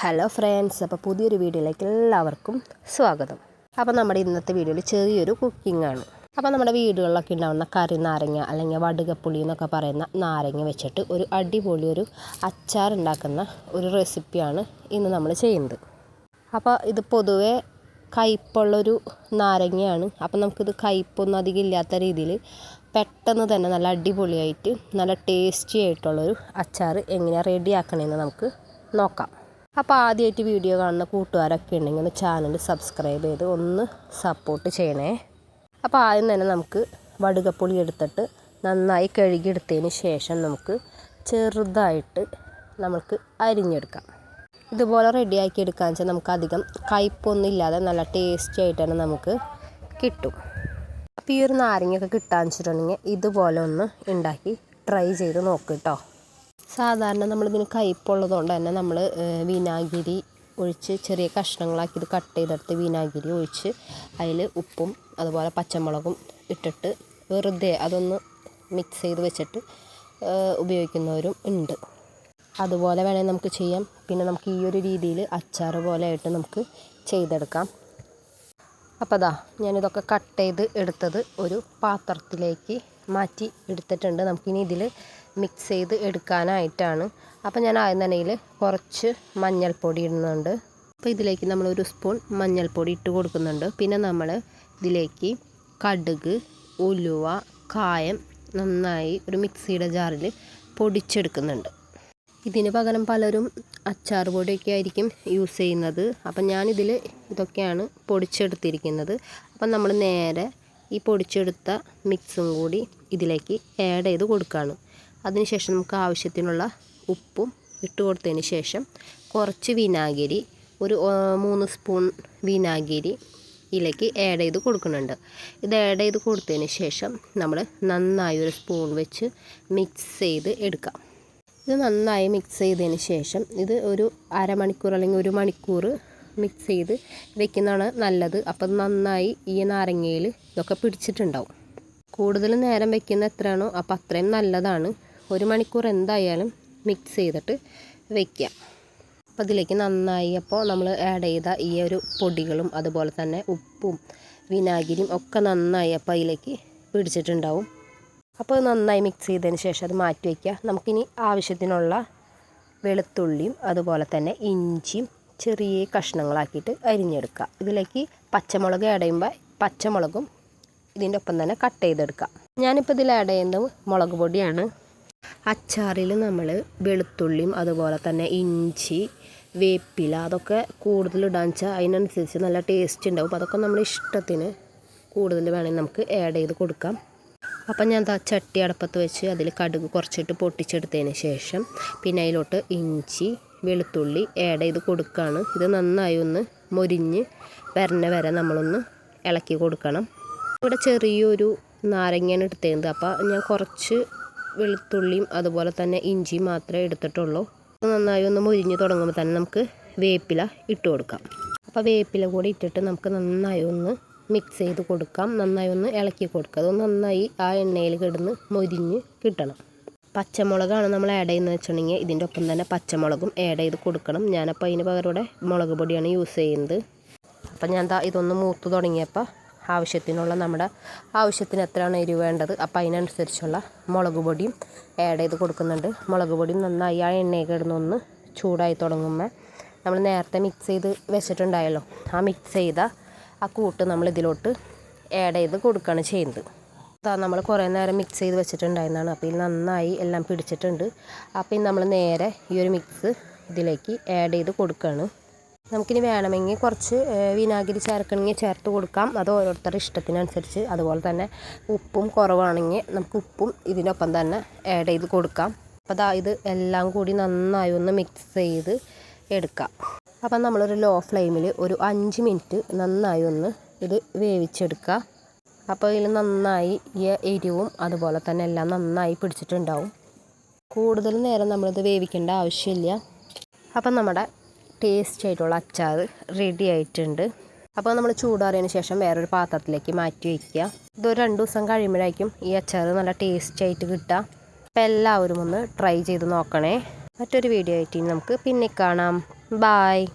Hello friends അപ്പോൾ പുതിയൊരു വീഡിയോയിലേക്ക് എല്ലാവർക്കും സ്വാഗതം. അപ്പോൾ നമ്മുടെ ഇന്നത്തെ വീഡിയോയിൽ ചെറിയൊരു കുക്കിംഗ് ആണ്. അപ്പോൾ നമ്മുടെ വീടുകളിലൊക്കെ ഉണ്ടാകുന്ന കറി നാരങ്ങ അല്ലെങ്കിൽ വടുകപ്പുളി എന്നൊക്കെ പറയുന്ന നാരങ്ങ വെച്ചിട്ട് ഒരു അടിപൊളി ഒരു അച്ചാർ ഉണ്ടാക്കുന്ന ഒരു റെസിപ്പിയാണ് ഇന്ന് നമ്മൾ ചെയ്യുന്നത്. അപ്പോൾ ഇത് പൊതുവേ കയ്പുള്ളൊരു നാരങ്ങയാണ്. അപ്പോൾ നമുക്കിത് കയ്പൊന്നും അധികം ഇല്ലാത്ത രീതിയിൽ പെട്ടെന്ന് തന്നെ നല്ല അടിപൊളിയായിട്ട് നല്ല ടേസ്റ്റി ആയിട്ടുള്ളൊരു അച്ചാർ എങ്ങനെയാണ് റെഡിയാക്കണമെന്ന് നമുക്ക് നോക്കാം. അപ്പോൾ ആദ്യമായിട്ട് വീഡിയോ കാണുന്ന കൂട്ടുകാരൊക്കെ ഉണ്ടെങ്കിൽ ഒന്ന് ചാനൽ സബ്സ്ക്രൈബ് ചെയ്ത് ഒന്ന് സപ്പോർട്ട് ചെയ്യണേ. അപ്പോൾ ആദ്യം തന്നെ നമുക്ക് വടുകപ്പുളി എടുത്തിട്ട് നന്നായി കഴുകിയെടുത്തതിന് ശേഷം നമുക്ക് ചെറുതായിട്ട് നമുക്ക് അരിഞ്ഞെടുക്കാം. ഇതുപോലെ റെഡിയാക്കി എടുക്കാന്ന് വെച്ചാൽ നമുക്ക് അധികം കയ്പൊന്നും ഇല്ലാതെ നല്ല ടേസ്റ്റി ആയിട്ട് തന്നെ നമുക്ക് കിട്ടും. അപ്പോൾ ഈ ഒരു നാരങ്ങയൊക്കെ കിട്ടാന്ന് വെച്ചിട്ടുണ്ടെങ്കിൽ ഇതുപോലെ ഒന്ന് ഉണ്ടാക്കി ട്രൈ ചെയ്ത് നോക്ക് കേട്ടോ സാധാരണ നമ്മളിതിന് കയ്പുള്ളത് കൊണ്ട് തന്നെ നമ്മൾ വിനാഗിരി ഒഴിച്ച് ചെറിയ കഷ്ണങ്ങളാക്കി ഇത് കട്ട് ചെയ്തെടുത്ത് വിനാഗിരി ഒഴിച്ച് അതിൽ ഉപ്പും അതുപോലെ പച്ചമുളകും ഇട്ടിട്ട് വെറുതെ അതൊന്ന് മിക്സ് ചെയ്ത് വെച്ചിട്ട് ഉപയോഗിക്കുന്നവരും ഉണ്ട്. അതുപോലെ വേണമെങ്കിൽ നമുക്ക് ചെയ്യാം. പിന്നെ നമുക്ക് ഈ ഒരു രീതിയിൽ അച്ചാർ പോലെ ആയിട്ട് നമുക്ക് ചെയ്തെടുക്കാം. അപ്പോൾ അതാ ഞാനിതൊക്കെ കട്ട് ചെയ്ത് എടുത്തത് ഒരു പാത്രത്തിലേക്ക് മാറ്റി എടുത്തിട്ടുണ്ട്. നമുക്കിനി ഇതിൽ മിക്സ് ചെയ്ത് എടുക്കാനായിട്ടാണ്. അപ്പോൾ ഞാൻ തന്നെ കുറച്ച് മഞ്ഞൾപ്പൊടി ഇടുന്നുണ്ട്. അപ്പോൾ ഇതിലേക്ക് നമ്മൾ ഒരു സ്പൂൺ മഞ്ഞൾപ്പൊടി ഇട്ട് കൊടുക്കുന്നുണ്ട്. പിന്നെ നമ്മൾ ഇതിലേക്ക് കടുക് ഉലുവ കായം നന്നായി ഒരു മിക്സിയുടെ ജാറിൽ പൊടിച്ചെടുക്കുന്നുണ്ട്. ഇതിന് പകരം പലരും അച്ചാർ പൊടിയൊക്കെ ആയിരിക്കും യൂസ് ചെയ്യുന്നത്. അപ്പം ഞാനിതിൽ ഇതൊക്കെയാണ് പൊടിച്ചെടുത്തിരിക്കുന്നത്. അപ്പം നമ്മൾ നേരെ ഈ പൊടിച്ചെടുത്ത മിക്സും കൂടി ഇതിലേക്ക് ആഡ് ചെയ്ത് കൊടുക്കുകയാണ് അതിനുശേഷം നമുക്ക് ആവശ്യത്തിനുള്ള ഉപ്പും ഇട്ട് കൊടുത്തതിന് ശേഷം കുറച്ച് വിനാഗിരി ഒരു മൂന്ന് സ്പൂൺ വിനാഗിരി ഇതിലേക്ക് ആഡ് ചെയ്ത് കൊടുക്കുന്നുണ്ട്. ഇത് ആഡ് ചെയ്ത് കൊടുത്തതിന് ശേഷം നമ്മൾ നന്നായി ഒരു സ്പൂൺ വെച്ച് മിക്സ് ചെയ്ത് എടുക്കാം. ഇത് നന്നായി മിക്സ് ചെയ്തതിന് ശേഷം ഇത് ഒരു അരമണിക്കൂർ അല്ലെങ്കിൽ ഒരു മണിക്കൂർ മിക്സ് ചെയ്ത് വെക്കുന്നതാണ് നല്ലത്. അപ്പോൾ നന്നായി ഈ നാരങ്ങയിൽ ഇതൊക്കെ പിടിച്ചിട്ടുണ്ടാവും. കൂടുതൽ നേരം വെക്കുന്ന എത്രയാണോ അപ്പം അത്രയും നല്ലതാണ്. ഒരു മണിക്കൂർ എന്തായാലും മിക്സ് ചെയ്തിട്ട് വെക്കുക. അപ്പോൾ അതിലേക്ക് നന്നായി അപ്പോൾ നമ്മൾ ആഡ് ചെയ്ത ഈ ഒരു പൊടികളും അതുപോലെ തന്നെ ഉപ്പും വിനാഗിരിയും ഒക്കെ നന്നായി അപ്പോൾ അതിലേക്ക് പിടിച്ചിട്ടുണ്ടാവും. അപ്പോൾ നന്നായി മിക്സ് ചെയ്തതിന് ശേഷം അത് മാറ്റി വയ്ക്കുക നമുക്കിനി ആവശ്യത്തിനുള്ള വെളുത്തുള്ളിയും അതുപോലെ തന്നെ ഇഞ്ചിയും ചെറിയ കഷ്ണങ്ങളാക്കിയിട്ട് അരിഞ്ഞെടുക്കുക. ഇതിലേക്ക് പച്ചമുളക് ആഡ് ചെയ്യുമ്പോൾ പച്ചമുളകും ഇതിന്റെ ഒപ്പം തന്നെ കട്ട് ചെയ്തെടുക്കുക. ഞാനിപ്പോൾ ഇതിൽ ആഡ് ചെയ്യുന്നത് മുളക് പൊടിയാണ്. അച്ചാറിൽ നമ്മൾ വെളുത്തുള്ളിയും അതുപോലെ തന്നെ ഇഞ്ചി വേപ്പില അതൊക്കെ കൂടുതൽ ഇടാൻ വെച്ചാൽ അതിനനുസരിച്ച് നല്ല ടേസ്റ്റ് ഉണ്ടാവും. അതൊക്കെ നമ്മൾ ഇഷ്ടത്തിന് കൂടുതൽ വേണമെങ്കിൽ നമുക്ക് ആഡ് ചെയ്ത് കൊടുക്കാം. അപ്പം ഞാൻ ആ ചട്ടി അടപ്പത്ത് വെച്ച് അതിൽ കടുക് കുറച്ചിട്ട് പൊട്ടിച്ചെടുത്തതിന് ശേഷം പിന്നെ അതിലോട്ട് ഇഞ്ചി വെളുത്തുള്ളി ആഡ് ചെയ്ത് കൊടുക്കുകയാണ് ഇത് നന്നായി ഒന്ന് മൊരിഞ്ഞ് വരണ വരെ നമ്മളൊന്ന് ഇളക്കി കൊടുക്കണം. ഇവിടെ ചെറിയൊരു നാരങ്ങയാണ് എടുത്തേന്ത് അപ്പോൾ ഞാൻ കുറച്ച് വെളുത്തുള്ളിയും അതുപോലെ തന്നെ ഇഞ്ചിയും മാത്രമേ എടുത്തിട്ടുള്ളൂ. നന്നായി ഒന്ന് മൊരിഞ്ഞ് തുടങ്ങുമ്പോൾ തന്നെ നമുക്ക് വേപ്പില ഇട്ട് കൊടുക്കാം. അപ്പോൾ വേപ്പില കൂടി ഇട്ടിട്ട് നമുക്ക് നന്നായി ഒന്ന് മിക്സ് ചെയ്ത് കൊടുക്കാം. നന്നായി ഒന്ന് ഇളക്കി കൊടുക്കുക അത് നന്നായി ആ എണ്ണയിൽ കിടന്ന് മൊരിഞ്ഞ് കിട്ടണം. പച്ചമുളകാണ് നമ്മൾ ആഡ് ചെയ്യുന്നത് വെച്ചിട്ടുണ്ടെങ്കിൽ ഇതിന്റെ ഒപ്പം തന്നെ പച്ചമുളകും ആഡ് ചെയ്ത് കൊടുക്കണം. ഞാനപ്പോൾ അതിന് പകരം ഇവിടെ മുളക് പൊടിയാണ് യൂസ് ചെയ്യുന്നത്. അപ്പം ഞാൻ ദാ ഇതൊന്ന് മൂത്ത് തുടങ്ങിയപ്പോൾ ആവശ്യത്തിനുള്ള നമ്മുടെ ആവശ്യത്തിന് എത്രയാണ് എരിവ് വേണ്ടത്? അപ്പോൾ അതിനനുസരിച്ചുള്ള മുളക് പൊടിയും ആഡ് ചെയ്ത് കൊടുക്കുന്നുണ്ട്. മുളക് പൊടിയും നന്നായി ആ എണ്ണയൊക്കെ കിടന്നൊന്ന് ചൂടായി തുടങ്ങുമ്പോൾ നമ്മൾ നേരത്തെ മിക്സ് ചെയ്ത് വെച്ചിട്ടുണ്ടായല്ലോ. ആ മിക്സ് ചെയ്ത ആ കൂട്ട് നമ്മൾ ഇതിലോട്ട് ആഡ് ചെയ്ത് കൊടുക്കുകയാണ് ചെയ്യുന്നത്. അതാ നമ്മൾ കുറേ നേരം മിക്സ് ചെയ്ത് വെച്ചിട്ടുണ്ടായിരുന്നതാണ് അപ്പോൾ ഇത് നന്നായി എല്ലാം പിടിച്ചിട്ടുണ്ട്. അപ്പോൾ നമ്മൾ നേരെ ഈ ഒരു മിക്സ് ഇതിലേക്ക് ആഡ് ചെയ്ത് കൊടുക്കുകയാണ് നമുക്കിനി വേണമെങ്കിൽ കുറച്ച് വിനാഗിരി ചേർക്കണമെങ്കിൽ ചേർത്ത് കൊടുക്കാം. അത് ഓരോരുത്തരുടെ ഇഷ്ടത്തിനനുസരിച്ച്. അതുപോലെ തന്നെ ഉപ്പും കുറവാണെങ്കിൽ നമുക്ക് ഉപ്പും ഇതിനൊപ്പം തന്നെ ആഡ് ചെയ്ത് കൊടുക്കാം. അപ്പോൾ ഇത് എല്ലാം കൂടി നന്നായി ഒന്ന് മിക്സ് ചെയ്ത് എടുക്കാം. അപ്പം നമ്മളൊരു ലോ ഫ്ലെയിമിൽ ഒരു അഞ്ച് മിനിറ്റ് നന്നായി ഒന്ന് ഇത് വേവിച്ചെടുക്കുക. അപ്പോൾ ഇതിൽ നന്നായി ഈ എരിവും അതുപോലെ തന്നെ എല്ലാം നന്നായി പിടിച്ചിട്ടുണ്ടാവും. കൂടുതൽ നേരം നമ്മളിത് വേവിക്കേണ്ട ആവശ്യമില്ല. അപ്പം നമ്മുടെ ടേസ്റ്റ് ആയിട്ടുള്ള അച്ചാർ റെഡി ആയിട്ടുണ്ട്. അപ്പോൾ നമ്മൾ ചൂടാറിയതിന് ശേഷം വേറൊരു പാത്രത്തിലേക്ക് മാറ്റി വയ്ക്കുക ഇതൊരു രണ്ട് ദിവസം കഴിയുമ്പോഴായിരിക്കും ഈ അച്ചാർ നല്ല ടേസ്റ്റ് ആയിട്ട് കിട്ടുക. അപ്പോൾ എല്ലാവരും ഒന്ന് ട്രൈ ചെയ്ത് നോക്കണേ. മറ്റൊരു വീഡിയോ ആയിട്ട് നമുക്ക് പിന്നെ കാണാം. ബായ്